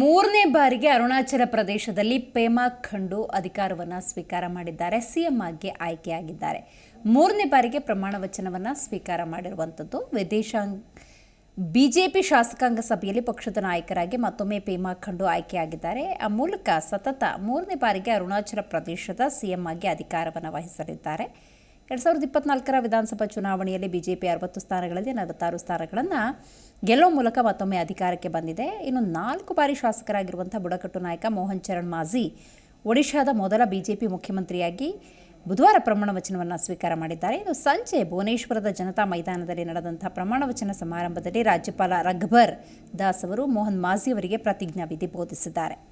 ಮೂರನೇ ಬಾರಿಗೆ ಅರುಣಾಚಲ ಪ್ರದೇಶದಲ್ಲಿ ಪೇಮಾ ಖಂಡು ಅಧಿಕಾರವನ್ನು ಸ್ವೀಕಾರ ಮಾಡಿದ್ದಾರೆ. ಸಿಎಂ ಆಗಿ ಆಯ್ಕೆಯಾಗಿದ್ದಾರೆ. ಮೂರನೇ ಬಾರಿಗೆ ಪ್ರಮಾಣ ವಚನವನ್ನು ಸ್ವೀಕಾರ ಮಾಡಿರುವಂಥದ್ದು ವಿದೇಶಾಂಗ, ಬಿಜೆಪಿ ಶಾಸಕಾಂಗ ಸಭೆಯಲ್ಲಿ ಪಕ್ಷದ ನಾಯಕರಾಗಿ ಮತ್ತೊಮ್ಮೆ ಪೇಮಾ ಖಂಡು ಆಯ್ಕೆಯಾಗಿದ್ದಾರೆ. ಆ ಮೂಲಕ ಸತತ ಮೂರನೇ ಬಾರಿಗೆ ಅರುಣಾಚಲ ಪ್ರದೇಶದ ಸಿಎಂ ಆಗಿ ಅಧಿಕಾರವನ್ನು ವಹಿಸಲಿದ್ದಾರೆ. ಎರಡು ಸಾವಿರದ ಇಪ್ಪತ್ನಾಲ್ಕರ ವಿಧಾನಸಭಾ ಚುನಾವಣೆಯಲ್ಲಿ ಬಿಜೆಪಿ ಅರವತ್ತು ಸ್ಥಾನಗಳಲ್ಲಿ ನಲವತ್ತಾರು ಸ್ಥಾನಗಳನ್ನು ಗೆಲ್ಲುವ ಮೂಲಕ ಮತ್ತೊಮ್ಮೆ ಅಧಿಕಾರಕ್ಕೆ ಬಂದಿದೆ. ಇನ್ನು ನಾಲ್ಕು ಬಾರಿ ಶಾಸಕರಾಗಿರುವಂಥ ಬುಡಕಟ್ಟು ನಾಯಕ ಮೋಹನ್ ಚರಣ್ ಮಾಝಿ ಒಡಿಶಾದ ಮೊದಲ ಬಿಜೆಪಿ ಮುಖ್ಯಮಂತ್ರಿಯಾಗಿ ಬುಧವಾರ ಪ್ರಮಾಣ ವಚನವನ್ನು ಸ್ವೀಕಾರ ಮಾಡಿದ್ದಾರೆ. ಇನ್ನು ಸಂಜೆ ಭುವನೇಶ್ವರದ ಜನತಾ ಮೈದಾನದಲ್ಲಿ ನಡೆದಂಥ ಪ್ರಮಾಣ ವಚನ ಸಮಾರಂಭದಲ್ಲಿ ರಾಜ್ಯಪಾಲ ರಘುಬರ್ ದಾಸ್ ಅವರು ಮೋಹನ್ ಮಾಝಿ ಅವರಿಗೆ ಪ್ರತಿಜ್ಞಾ ವಿಧಿ ಬೋಧಿಸಿದ್ದಾರೆ.